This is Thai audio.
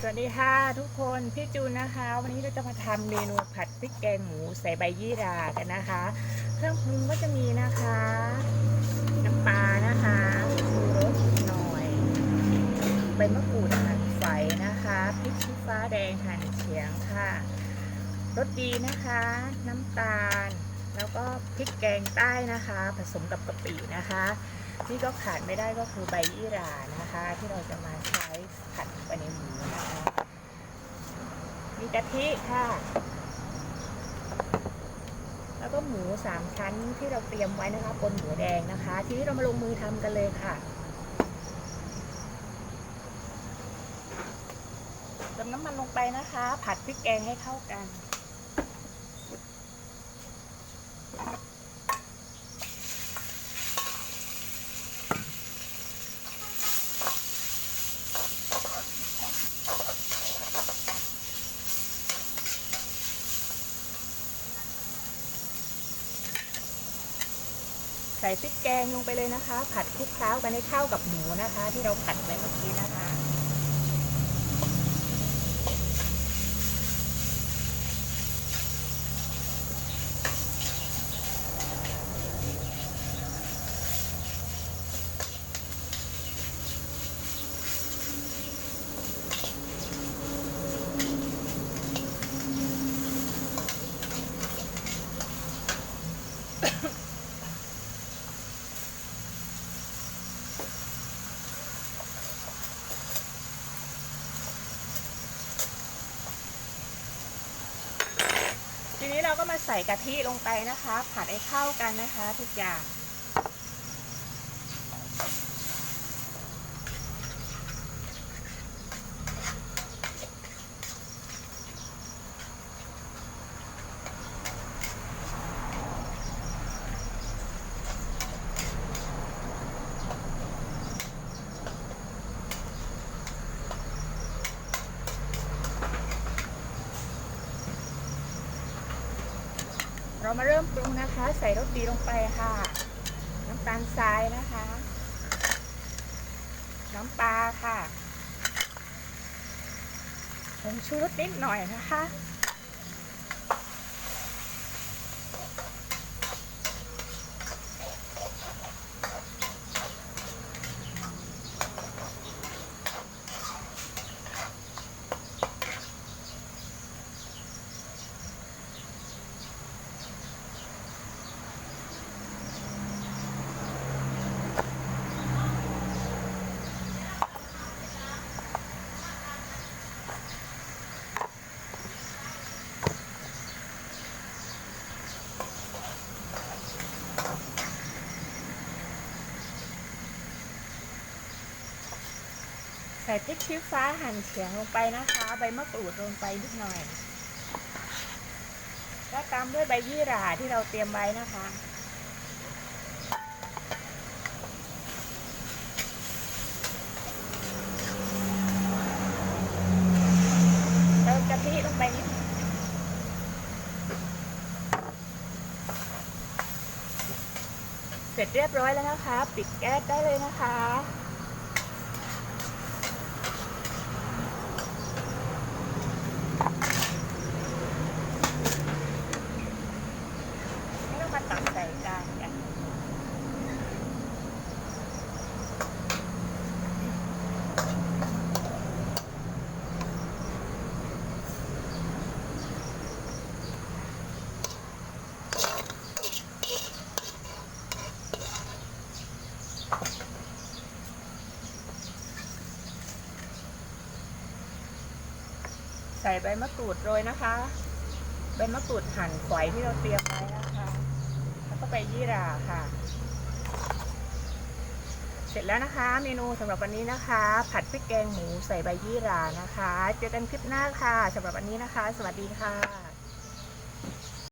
สวัสดีค่ะทุกคนพี่จูนนะคะ วันนี้เราจะมาทำเมนูผัดพริกแกงหมูใส่ใบยี่หรากันนะคะ เครื่องปรุงก็จะมีนะคะ น้ำปลานะคะชูรสหน่อยใบมะกรูดหั่นฝอยนะคะพริกชี้ฟ้าแดงหั่นเฉียงค่ะรสดีนะคะ น้ำตาล แล้วก็พริกแกงใต้นะคะ ผสมกับกะปินะคะ นี่ก็ขาดไม่ได้ก็คือใบยี่หร่านะคะ ที่เราจะมาใช้ผัดไปในหมูนะคะ มีกะทิค่ะ แล้วก็หมูสามชั้นที่เราเตรียมไว้นะคะปนหมูแดงนะคะ ทีนี้เรามาลงมือทำกันเลยค่ะเติมน้ำมันลงไปนะคะ ผัดพริกแกงให้เข้ากัน ส่พริกแกงลงไปเลยนะคะ ผัดคลุกเคล้ากันให้เข้ากับหมูนะคะ ที่เราผัดไปเมื่อกี้นะคะ ทีนี้เรา ก็มาใส่กะทิลงไปนะคะ ผัดให้เข้ากันนะคะ ทุกอย่าง เรามาเริ่มปรุงนะคะ ใส่รสดีลงไปค่ะ น้ำตาลทรายนะคะ น้ำปลาค่ะผงชูรสนิดหน่อยนะคะ ใส่พริกชี้ฟ้าหั่นเฉียงลงไปนะคะ ใบมะกรูดลงไปนิดหน่อย แล้วตามด้วยใบยี่หร่าที่เราเตรียมไว้นะคะ เติมกะทิลงไปนิดเสร็จเรียบร้อยแล้วนะคะ ปิดแก๊สได้เลยนะคะ ไม่ต้องมาตักใส่จานกัน ใส่ใบมะกรูดโรยนะคะ ใบมะกรูดหั่นฝอยที่เราเตรียมไว้นะคะ แล้วก็ใบยี่หร่าค่ะ เสร็จแล้วนะคะ เมนูสำหรับวันนี้นะคะ ผัดพริกแกงหมูใส่ใบยี่หร่านะคะ เจอกันคลิปหน้าค่ะสำหรับวันนี้นะคะ สวัสดีค่ะ